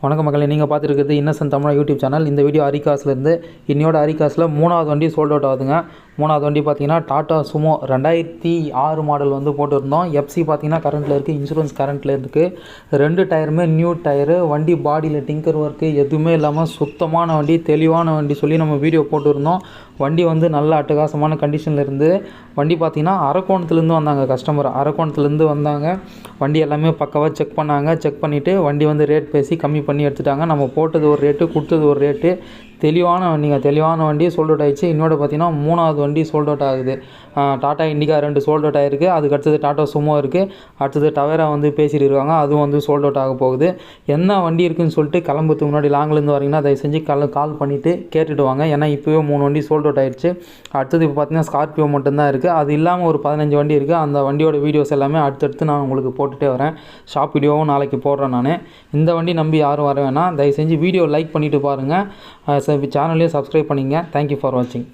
வணக்கம் மக்களே நீங்கள் பார்த்துருக்கிறது இன்னசென்ட் தமிழா யூடியூப் சேனல். இந்த வீடியோ அரிகாஸ்லேருந்து இன்னையோட அரிகாஸில் மூணாவது வண்டி சோல்ட் அவுட் ஆகுதுங்க. மூணாவது வண்டி பார்த்தீங்கன்னா டாட்டா சுமோ ரெண்டாயிரத்தி ஆறு மாடல் வந்து போட்டிருந்தோம். எஃப்சி பார்த்தீங்கன்னா கரண்ட்டில் இருக்குது இன்சூரன்ஸ் கரண்ட்டில் இருக்குது ரெண்டு டயருமே நியூ டயரு வண்டி பாடியில் டிங்கர் ஒர்க்கு எதுவுமே இல்லாமல் சுத்தமான வண்டி தெளிவான வண்டி சொல்லி நம்ம வீடியோ போட்டிருந்தோம். வண்டி வந்து நல்ல அட்டகாசமான கண்டிஷனில் இருந்து வண்டி பார்த்தீங்கன்னா அரக்கோணத்துலேருந்து வந்தாங்க கஸ்டமர் அரக்கோணத்துலேருந்து வந்தாங்க. வண்டி எல்லாமே பக்கவாக செக் பண்ணாங்க. செக் பண்ணிவிட்டு வண்டி வந்து ரேட் பேசி கம்மி பண்ணி எடுத்துட்டாங்க. நம்ம போட்டது ஒரு ரேட்டு கொடுத்தது ஒரு ரேட்டு தெளிவான வண்டிங்க தெளிவான வண்டி சோல்ட் அவுட் ஆகிடுச்சு இன்னொரு பார்த்தீங்கன்னா மூணாவது வண்டி சோல்ட் அவுட் ஆகுது. டாட்டா இண்டிகா ரெண்டு சோல்ட் அவுட் ஆகிருக்கு அதுக்கு அடுத்தது டாட்டா சுமோ இருக்குது அடுத்தது டவேரா வந்து பேசிட்டு இருக்காங்க. அதுவும் வந்து சோல்ட் அவுட் ஆக போகுது. என்ன வண்டி இருக்குன்னு சொல்லிட்டு கிளம்புறதுக்கு முன்னாடி லாங்லேருந்து வரீங்கன்னா தயவு செஞ்சு கால் கால் பண்ணிவிட்டு கேட்டுட்டு வாங்க. ஏன்னா இப்போவே மூணு வண்டி சோல்ட் அவுட் ஆகிடுச்சு அடுத்தது இப்போ பார்த்தீங்கன்னா ஸ்கார்பியோ மட்டும்தான் இருக்குது அது இல்லாமல் ஒரு பதினஞ்சு வண்டி இருக்குது அந்த வண்டியோட வீடியோஸ் எல்லாமே அடுத்தடுத்து நான் உங்களுக்கு போட்டுகிட்டே வரேன். ஷாப் வீடியோவும் நாளைக்கு போடுறேன் நான். இந்த வண்டி நம்பி யாரும் வர வேணாம். தயவு செஞ்சு வீடியோ லைக் பண்ணிவிட்டு பாருங்கள் சேனலையும் சப்ஸ்கிரைப் பண்ணிங்க. தேங்க்யூ ஃபார் வாட்சிங்